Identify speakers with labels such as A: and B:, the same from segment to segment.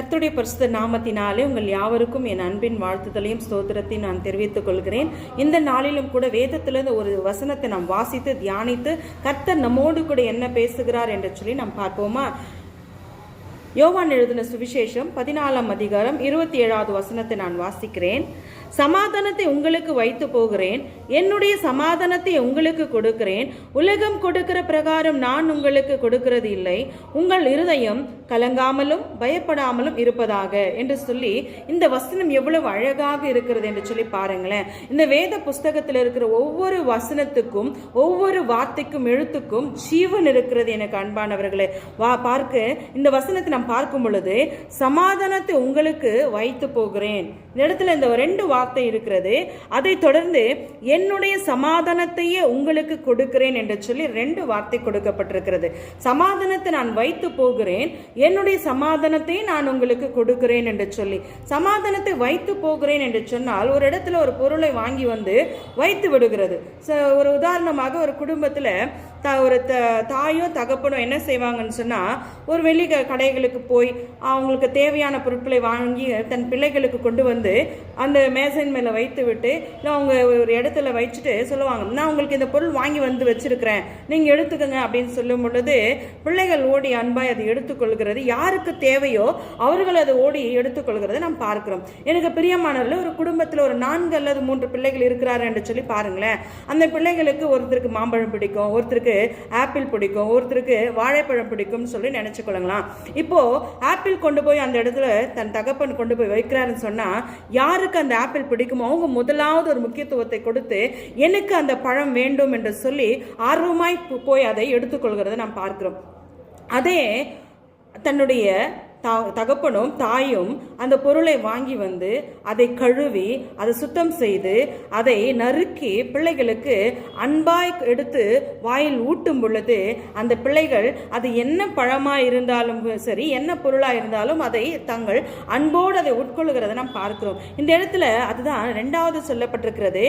A: கர்த்தருடைய பரிசுத்த நாமத்தினாலே உங்கள் யாவருக்கும் என் அன்பின் வாழ்த்துதலையும் ஸ்தோத்திரத்தையும் நான் தெரிவித்துக் கொள்கிறேன். இந்த நாளிலும் கூட வேதத்திலிருந்து ஒரு வசனத்தை நாம் வாசித்து தியானித்து கர்த்தர் நம்மோடு கூட என்ன பேசுகிறார் என்று சொல்லி நாம் பார்ப்போமா? யோவான் எழுதின சுவிசேஷம் பதினாலாம் அதிகாரம் இருபத்தி ஏழாவது வசனத்தை நான் வாசிக்கிறேன். சமாதானத்தை உங்களுக்கு வைத்து போகிறேன். என்னுடைய சமாதானத்தை உங்களுக்கு கொடுக்கிறேன். உலகம் கொடுக்கிற பிரகாரம் நான் உங்களுக்கு கொடுக்கிறது இல்லை உங்கள் இருதயம் கலங்காமலும் பயப்படாமலும் இருப்பதாக என்று சொல்லி இந்த வசனம் எவ்வளவு அழகாக இருக்கிறது என்று சொல்லி பாருங்களேன். இந்த வேத புஸ்தகத்தில் இருக்கிற ஒவ்வொரு வசனத்துக்கும் ஒவ்வொரு வார்த்தைக்கும் எழுத்துக்கும் ஜீவன் இருக்கிறது எனக்கு அன்பானவர்களே. வா பார்க்க இந்த வசனத்தை நாம் பார்க்கும் பொழுது சமாதானத்தை உங்களுக்கு வைத்து போகிறேன். இந்த இடத்துல இந்த ரெண்டு வார்த்தை இருக்கிறது. அதை தொடர்ந்து என்னுடைய சமாதானத்தையே உங்களுக்கு கொடுக்கிறேன் என்று சொல்லி ரெண்டு வார்த்தை கொடுக்கப்பட்டிருக்கிறது. சமாதானத்தை நான் வைத்து போகிறேன். என்னுடைய சமாதானத்தை நான் உங்களுக்கு கொடுக்கிறேன் என்று சொல்லி. சமாதானத்தை வைத்து போகிறேன் என்று சொன்னால் ஒரு இடத்துல ஒரு பொருளை வாங்கி வந்து வைத்து விடுகிறது. ச- ஒரு உதாரணமாக ஒரு குடும்பத்தில் த ஒரு த தாயும் தகப்பனும் என்ன செய்வாங்கன்னு சொன்னால் ஒரு வெளி க- கடைகளுக்கு போய் அவங்களுக்கு தேவையான பொருட்களை வாங்கி தன் பிள்ளைகளுக்கு கொண்டு வந்து அந்த மேசையின் மேலே வைத்து விட்டு இல்லை அவங்க ஒரு இடத்துல வச்சுட்டு சொல்லுவாங்க நான் உங்களுக்கு இந்த பொருள் வாங்கி வந்து வச்சுருக்கிறேன். நீங்கள் எடுத்துக்கங்க. அப்படின்னு சொல்லும் பொழுது பிள்ளைகள் ஓடி அன்பாய் அதை எடுத்துக்கொள்கிறது. யாருக்கு தேவையோ அவர்கள் அதை ஓடி எடுத்துக்கொள்கிறத நாம் பார்க்கிறோம். எனக்கு பிரியமானவர்கள் ஒரு குடும்பத்தில் ஒரு நான்கு அல்லது மூன்று பிள்ளைகள் இருக்கிறார் என்று சொல்லி பாருங்களேன். அந்த பிள்ளைகளுக்கு ஒருத்தருக்கு மாம்பழம் பிடிக்கும் ஒருத்தருக்கு ஆப்பிள் பிடிக்கும் ஒருத்தருக்கு வாழைப்பழம் பிடிக்கும்னு சொல்லி நினைச்சுக்கொள்ளுங்களாம் இப்போது ஆப்பிள் கொண்டு போய் அந்த இடத்துல தன் தகப்பன் கொண்டு போய் வைக்கிறாருன்னு சொன்னால் யாருக்கு அந்த ஆப்பிள் பிடிக்குமோ அவங்க முதலாவது ஒரு முக்கியத்துவத்தை கொடுத்து எனக்கு அந்த பழம் வேண்டும் என்று சொல்லி ஆர்வமாய் போய் அதை எடுத்துக்கொள்கிறதை நாம் பார்க்கிறோம். அதே தன்னுடைய த தகப்பனும் தாயும் அந்த பொருளை வாங்கி வந்து அதை கழுவி அதை சுத்தம் செய்து அதை நறுக்கி பிள்ளைகளுக்கு அன்பாய் எடுத்து வாயில் ஊட்டும் பொழுது அந்த பிள்ளைகள் அது என்ன பழமாக இருந்தாலும் சரி என்ன பொருளாக இருந்தாலும் அதை தங்கள் அன்போடு அதை உட்கொள்கிறதை நாம் பார்க்கிறோம். இந்த இடத்துல அதுதான் ரெண்டாவது சொல்லப்பட்டிருக்கிறது.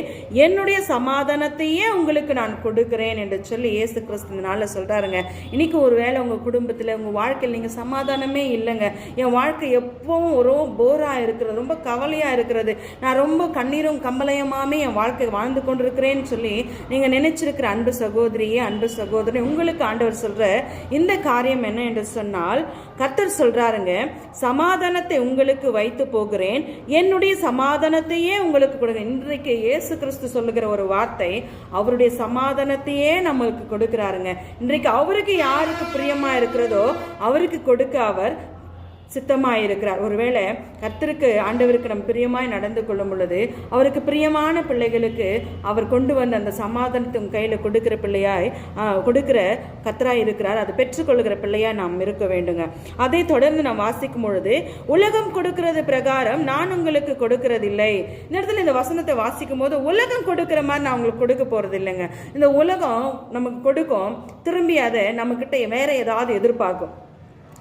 A: என்னுடைய சமாதானத்தையே உங்களுக்கு நான் கொடுக்கிறேன் என்று சொல்லி இயேசு கிறிஸ்து இந்த நாளில் சொல்கிறாருங்க இன்னைக்கு ஒரு வேளை உங்கள் குடும்பத்தில் உங்கள் வாழ்க்கையில் நீங்கள் சமாதானமே இல்லைங்க. என் வாழ்க்கை எப்பவும் ஒரு போராக இருக்கிறது ரொம்ப கவலையாக இருக்கிறது. நான் ரொம்ப கண்ணீரும் கம்பளையமாமே என் வாழ்க்கை வாழ்ந்து கொண்டிருக்கிறேன்னு சொல்லி நீங்கள் நினைச்சிருக்கிற அன்பு சகோதரியே அன்பு சகோதரி உங்களுக்கு ஆண்டவர் சொல்கிற இந்த காரியம் என்ன என்று சொன்னால் கர்த்தர் சொல்கிறாருங்க சமாதானத்தை உங்களுக்கு வைத்து போகிறேன். என்னுடைய சமாதானத்தையே உங்களுக்கு கொடுங்க. இன்றைக்கு இயேசு கிறிஸ்து சொல்லுகிற ஒரு வார்த்தை அவருடைய சமாதானத்தையே நம்மளுக்கு கொடுக்கிறாருங்க. இன்றைக்கு அவருக்கு யாருக்கு பிரியமாக இருக்கிறதோ அவருக்கு கொடுக்க அவர் சித்தமாக இருக்கிறார் ஒருவேளை கர்த்தருக்கு ஆண்டவருக்கு நம் பிரியமாய் நடந்து கொள்ளும் பொழுது அவருக்கு பிரியமான பிள்ளைகளுக்கு அவர் கொண்டு வந்த அந்த சமாதானத்தின் கையில் கொடுக்கிற பிள்ளையாய் கொடுக்கிற கர்த்தராய் இருக்கிறார் அதை பெற்றுக்கொள்கிற பிள்ளையாக நாம் இருக்க வேண்டுங்க. அதை தொடர்ந்து நாம் வாசிக்கும் பொழுது உலகம் கொடுக்கிறது பிரகாரம் நான் உங்களுக்கு கொடுக்கறதில்லை. இந்த இடத்துல இந்த வசனத்தை வாசிக்கும் போது உலகம் கொடுக்கிற மாதிரி நான் உங்களுக்கு கொடுக்க போகிறது இல்லைங்க இந்த உலகம் நமக்கு கொடுக்கும் திரும்பி அதை நம்மக்கிட்ட வேற ஏதாவது எதிர்பார்க்கும்.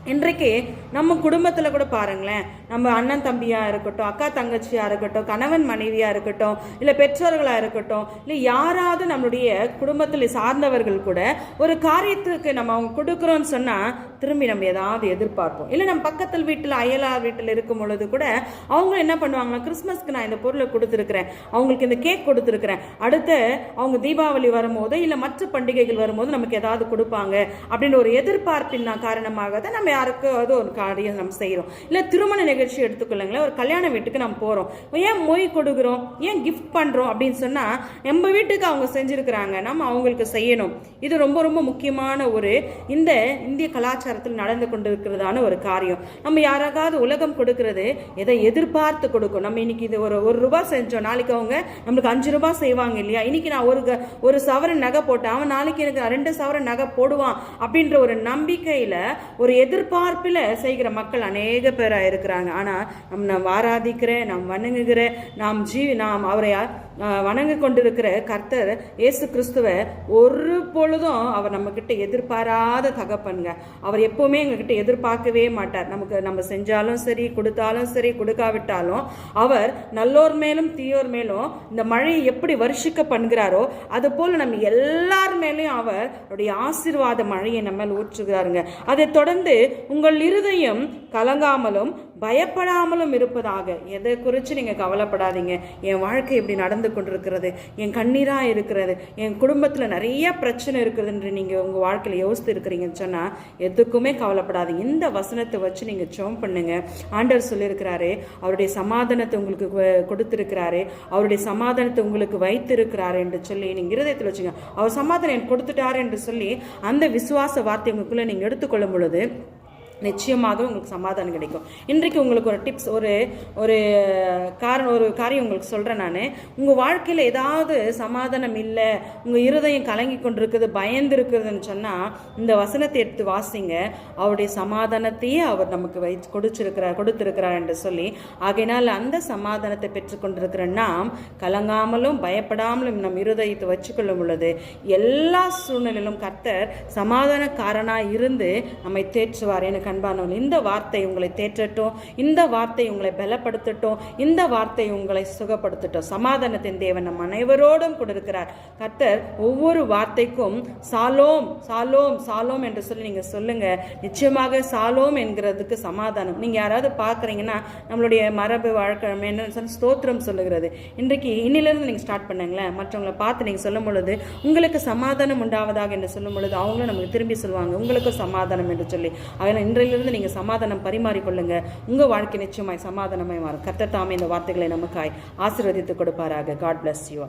A: இன்றைக்கு நம்ம குடும்பத்தில் கூட பாருங்களேன் நம்ம அண்ணன் தம்பியாக இருக்கட்டும் அக்கா தங்கச்சியாக இருக்கட்டும் கணவன் மனைவியாக இருக்கட்டும் இல்லை பெற்றோர்களாக இருக்கட்டும் இல்லை யாராவது நம்மளுடைய குடும்பத்தில் சார்ந்தவர்கள் கூட ஒரு காரியத்துக்கு நம்ம அவங்க கொடுக்குறோன்னு சொன்னால் திரும்பி நம்ம ஏதாவது எதிர்பார்ப்போம். இல்லை நம்ம பக்கத்தில் வீட்டில் அயலார் வீட்டில் இருக்கும் பொழுது கூட அவங்க என்ன பண்ணுவாங்கன்னா கிறிஸ்மஸ்க்கு நான் இந்த பொருளை கொடுத்துருக்குறேன். அவங்களுக்கு இந்த கேக் கொடுத்துருக்குறேன். அடுத்து அவங்க தீபாவளி வரும்போது இல்லை மற்ற பண்டிகைகள் வரும்போது நமக்கு ஏதாவது கொடுப்பாங்க. அப்படின்னு ஒரு எதிர்பார்ப்பின் காரணமாக தான் நம்ம யாருக்காவது ஒரு காரியம் நம்ம செய்கிறோம் இல்லை திருமண நிகழ்ச்சி எடுத்துக்கொள்ளுங்களேன். ஒரு கல்யாண வீட்டுக்கு நம்ம போகிறோம் ஏன் மொய் கொடுக்குறோம்? ஏன் கிஃப்ட் பண்ணுறோம் அப்படின்னு சொன்னால் நம்ம வீட்டுக்கு அவங்க செஞ்சுருக்கிறாங்க. நம்ம அவங்களுக்கு செய்யணும். இது ரொம்ப ரொம்ப முக்கியமான ஒரு இந்த இந்திய கலாச்சாரத்தில் நடந்து கொண்டிருக்கிறதான ஒரு காரியம். நம்ம யாராவது உலகம் கொடுக்கறது எதை எதிர்பார்த்து கொடுக்கும். நம்ம இன்னைக்கு இது ஒரு ஒரு ரூபா செஞ்சோம். நாளைக்கு அவங்க நம்மளுக்கு அஞ்சு ரூபாய் செய்வாங்க இல்லையா? இன்னைக்கு நான் ஒரு க- ஒரு சவரன் நகை போட்டேன். அவன் நாளைக்கு எனக்கு ரெண்டு சவரன் நகை போடுவான் அப்படின்ற ஒரு நம்பிக்கையில் ஒரு எதிர்பார்ப்பில் செய்கிற மக்கள் அநேக பேராக இருக்கிறாங்க. ஆனால் நம் நாம் ஆராதிக்கிற நாம் வணங்குகிற நாம் ஜீ நாம் அவரை வணங்கி கொண்டிருக்கிற கர்த்தர் இயேசு கிறிஸ்துவை ஒரு பொழுதும் அவர் நம்மக்கிட்ட எதிர்பாராத தகப்பனுங்க. அவர் எப்போவுமே எங்ககிட்ட எதிர்பார்க்கவே மாட்டார். நமக்கு நம்ம செஞ்சாலும் சரி கொடுத்தாலும் சரி கொடுக்காவிட்டாலும் அவர் நல்லோர் மேலும் தீயோர் மேலும் இந்த மழையை எப்படி வருஷிக்க பண்ணுகிறாரோ அது போல் நம்ம எல்லார் மேலேயும் அவர் அவருடைய ஆசீர்வாத மழையை நம்ம ஊற்றுகிறாருங்க. அதை தொடர்ந்து உங்கள் இருதயம் கலங்காமலும் பயப்படாமலும் இருப்பதாக. எதை குறித்து நீங்கள் கவலைப்படாதீங்க. என் வாழ்க்கை இப்படி நடந்து கொண்டிருக்கிறது என் கண்ணீராக இருக்கிறது என் குடும்பத்தில் நிறைய பிரச்சனை இருக்குது என்று நீங்கள் உங்கள் வாழ்க்கையில் யோசித்து இருக்கிறீங்கன்னு சொன்னால் எதுக்குமே கவலைப்படாதீங்க இந்த வசனத்தை வச்சு நீங்கள் ஜோம் பண்ணுங்க. ஆண்டவர் சொல்லியிருக்கிறாரு அவருடைய சமாதானத்தை உங்களுக்கு கொடுத்துருக்கிறாரு அவருடைய சமாதானத்தை உங்களுக்கு வைத்திருக்கிறாரு என்று சொல்லி நீங்கள் இருதயத்தில் வச்சுங்க. அவர் சமாதானம் எனக்கு கொடுத்துட்டாரு என்று சொல்லி அந்த விசுவாச வார்த்தை உங்களுக்குள்ளே நீங்கள் எடுத்துக்கொள்ளும் பொழுது நிச்சயமாக உங்களுக்கு சமாதானம் கிடைக்கும். இன்றைக்கு உங்களுக்கு ஒரு டிப்ஸ் ஒரு ஒரு காரணம் ஒரு காரியம் உங்களுக்கு சொல்கிறேன் நான். உங்கள் வாழ்க்கையில் ஏதாவது சமாதானம் இல்லை உங்கள் இருதயம் கலங்கி கொண்டிருக்குது பயந்து இருக்குதுன்னு சொன்னால் இந்த வசனத்தை எடுத்து வாசிங்க. அவருடைய சமாதானத்தையே அவர் நமக்கு வை கொடுச்சிருக்கிறார் கொடுத்திருக்கிறார் என்று சொல்லி ஆகையினால் அந்த சமாதானத்தை பெற்றுக்கொண்டிருக்கிற நாம் கலங்காமலும் பயப்படாமலும் நம் இருதயத்தை வச்சுக்கொள்ளும் பொழுது எல்லா சூழ்நிலையிலும் கர்த்தர் சமாதானக்காரனாக இருந்து நம்மை தேற்றுவார். எனக்கு அன்பானவர்கள் இந்த வார்த்தை உங்களை தேற்றட்டும் இந்த வார்த்தை உங்களை பலப்படுத்தட்டும் இந்த வார்த்தை உங்களை சுகப்படுத்தட்டும். சமாதானத்தின் தேவன் நம் அனைவரோடும் கூட இருக்கிறார் கர்த்தர் ஒவ்வொரு வார்த்தைக்கும் சாலோம் சாலோம் சாலோம் என்று சொல்லி நீங்கள் சொல்லுங்க. நிச்சயமாக சாலோம் என்கிறதுக்கு சமாதானம். நீங்கள் யாராவது பார்க்குறீங்கன்னா நம்மளுடைய மரபு வாழ்க்கை என்னன்னு சொல்லி ஸ்தோத்திரம் சொல்லுகிறது. இன்றைக்கு இன்னிலிருந்து நீங்கள் ஸ்டார்ட் பண்ணுங்களேன். மற்றவங்களை பார்த்து நீங்கள் சொல்லும் பொழுது உங்களுக்கு சமாதானம் உண்டாவதாக என்று சொல்லும் பொழுது அவங்களும் நமக்கு திரும்பி சொல்லுவாங்க உங்களுக்கு சமாதானம் என்று சொல்லி. அதனால் இன்றையிலிருந்து நீங்கள் சமாதானம் பரிமாறிக்கொள்ளுங்க உங்கள் வாழ்க்கை நிச்சயமாய் சமாதானமாய் மாறும். கர்த்தர் தாமே இந்த வார்த்தைகளை நமக்காய் ஆசீர்வதித்து கொடுப்பாராக. God bless you